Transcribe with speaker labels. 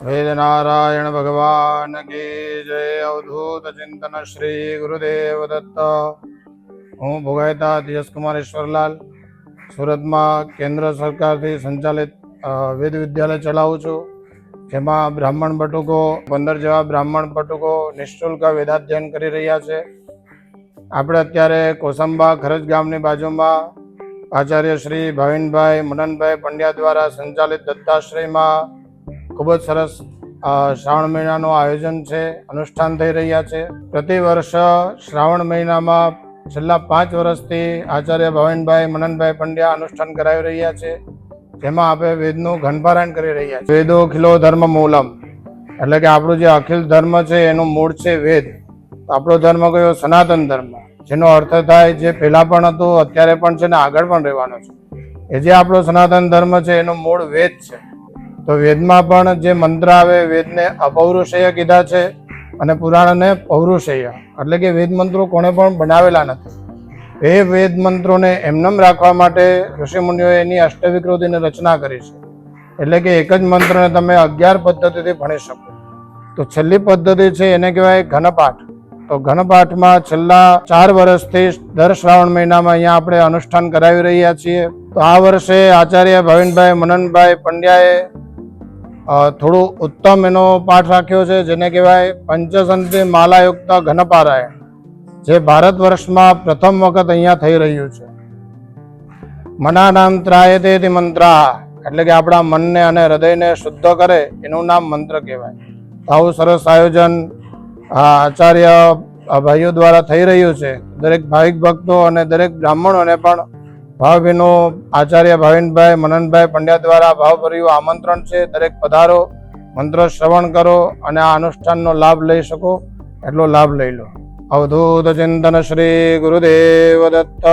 Speaker 1: વેદનારાયણ ભગવાન કી જય અવધૂત ચિંતન શ્રી ગુરુદેવ દત્ત હું ભોગાયતા તેજસકુમાર ઈશ્વરલાલ સુરતમાં કેન્દ્ર સરકારથી સંચાલિત વેદ વિદ્યાલય ચલાવું છું, જેમાં બ્રાહ્મણ બટુકો પંદર જેવા બ્રાહ્મણ બટુકો નિઃશુલ્ક વેદાધ્યયન કરી રહ્યા છે. આપણે અત્યારે કોસંબા ખરજ ગામની બાજુમાં આચાર્ય શ્રી ભાવિનભાઈ મનનભાઈ પંડ્યા દ્વારા સંચાલિત દત્તાશ્રયમાં ખૂબ જ સરસ શ્રાવણ મહિનાનું આયોજન છે, અનુષ્ઠાન થઈ રહ્યા છે. પ્રતિ વર્ષ શ્રાવણ મહિનામાં છેલ્લા પાંચ વર્ષથી આચાર્ય ભવનભાઈ, મનનભાઈ પંડ્યા અનુષ્ઠાન કરાવી રહ્યા છે. જેમાં આપણે વેદનું ઘનપારાયણ કરી રહ્યા છીએ. વેદો ખિલો ધર્મ મૂલમ. એટલે કે આપણું જે અખિલ ધર્મ છે, એનું મૂળ છે વેદ. આપણો ધર્મ કયો? સનાતન ધર્મ. જેનો અર્થ થાય જે પહેલાં પણ હતું, અત્યારે પણ છે ને આગળ પણ રહેવાનો છે. એ જે આપણો સનાતન ધર્મ છે, એનું મૂળ વેદ છે. તો વેદમાં પણ જે મંત્ર આવે વેદને અપૌરુષેય કીધા છે અને પુરાણને પૌરુષેય. એટલે કે વેદ મંત્રો કોણે પણ બનાવેલા નથી. એ વેદ મંત્રોને એમનેમ રાખવા માટે ઋષિમુનિઓએ એની અષ્ટવિકૃતિની રચના કરી છે. એટલે કે એક જ મંત્રને તમે અગિયાર પદ્ધતિથી ભણી શકો. તો છેલ્લી પદ્ધતિ છે એને કહેવાય ઘનપાઠ. તો ઘનપાઠમાં છેલ્લા ચાર વર્ષથી દર શ્રાવણ મહિનામાં અહીંયા આપણે અનુષ્ઠાન કરાવી રહ્યા છીએ. તો આ વર્ષે આચાર્ય ભાવિનભાઈ મનનભાઈ પંડ્યાએ થોડું ઉત્તમ એનો પાઠ રાખ્યો છે, જેને કહેવાય પંચસંતિ માલાયુક્ત ઘનપારાયણ, જે ભારત વર્ષમાં પ્રથમ વખત અહીંયા થઈ રહ્યું છે. મના નામ ત્રાયતે તે મંત્રા, એટલે કે આપણા મનને અને હૃદયને શુદ્ધ કરે, એનું નામ મંત્ર કહેવાય. આવું સરસ આયોજન આચાર્ય ભાઈઓ દ્વારા થઈ રહ્યું છે. દરેક ભાવિક ભક્તો અને દરેક બ્રાહ્મણોને પણ ભાવભીનું આચાર્ય ભાવિનભાઈ મનનભાઈ પંડ્યા દ્વારા ભાવભર્યું આમંત્રણ છે. દરેક પધારો, મંત્ર શ્રવણ કરો અને આ અનુષ્ઠાનનો લાભ લઈ શકો. એટલો લાભ લઈ લો. અવધૂત ચિંતન શ્રી ગુરુદેવ દત્ત.